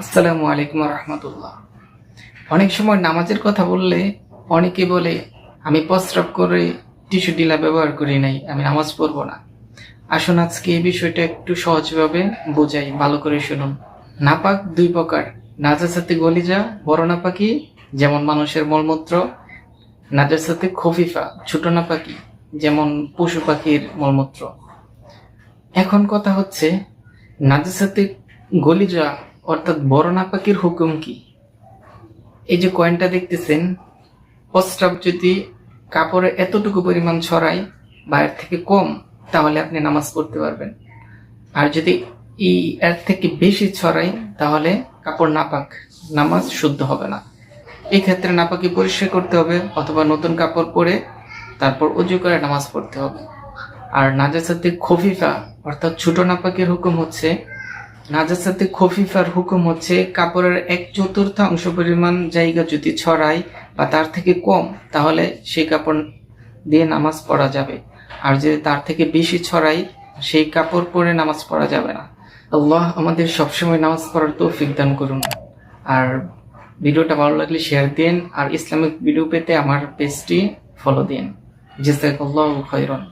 আসসালামু আলাইকুম রহমতুল্লাহ অনেক সময় নামাজের কথা বললে অনেকে বলে, আমি প্রস্রাব করে টিস্যু ডিলা ব্যবহার করি নাই, আমি নামাজ পড়ব না। আসুন আজকে এই বিষয়টা একটু সহজভাবে বোঝাই, ভালো করে শুনুন। নাপাক দুই প্রকার, নাজাসাতে গলিজা, বড় নাপাকি, যেমন মানুষের মলমূত্র, নাজাসাতে খফিফা, ছোট নাপাকি, যেমন পশু পাখির মলমূত্র। এখন কথা হচ্ছে, নাজাসাতে গলিজা অর্থাৎ বড় নাপাকির হুকুম কি? এই যে কয়েনটা দেখতেছেন প্রস্রাব যদি কাপড়ে এতটুকু পরিমাণ ছড়ায় বা এর থেকে কম, তাহলে আপনি নামাজ পড়তে পারবেন। আর যদি এই এর থেকে বেশি ছড়াই তাহলে কাপড় নাপাক, নামাজ শুদ্ধ হবে না। এই ক্ষেত্রে নাপাকি পরিষ্কার করতে হবে, অথবা নতুন কাপড় পরে তারপর উজু করে নামাজ পড়তে হবে। আর নাজাসাতে খফিফা, অর্থাৎ ছোট নাপাকের হুকুম হচ্ছে নাজাসাতে খফিফার হুকুম হচ্ছে, কাপড়ের এক চতুর্থাংশ পরিমাণ জায়গা যদি ছড়ায় বা তার থেকে কম, তাহলে সেই কাপড় দিয়ে নামাজ পড়া যাবে। আর যদি তার থেকে বেশি ছড়াই সেই কাপড় পরে নামাজ পড়া যাবে না। আল্লাহ আমাদের সবসময় নামাজ পড়ার তৌফিক দান করুন। আর ভিডিওটা ভালো লাগলে শেয়ার দিন, আর ইসলামিক ভিডিও পেতে আমার পেজটি ফলো দিন। জেসাকাল্লাহু খাইরান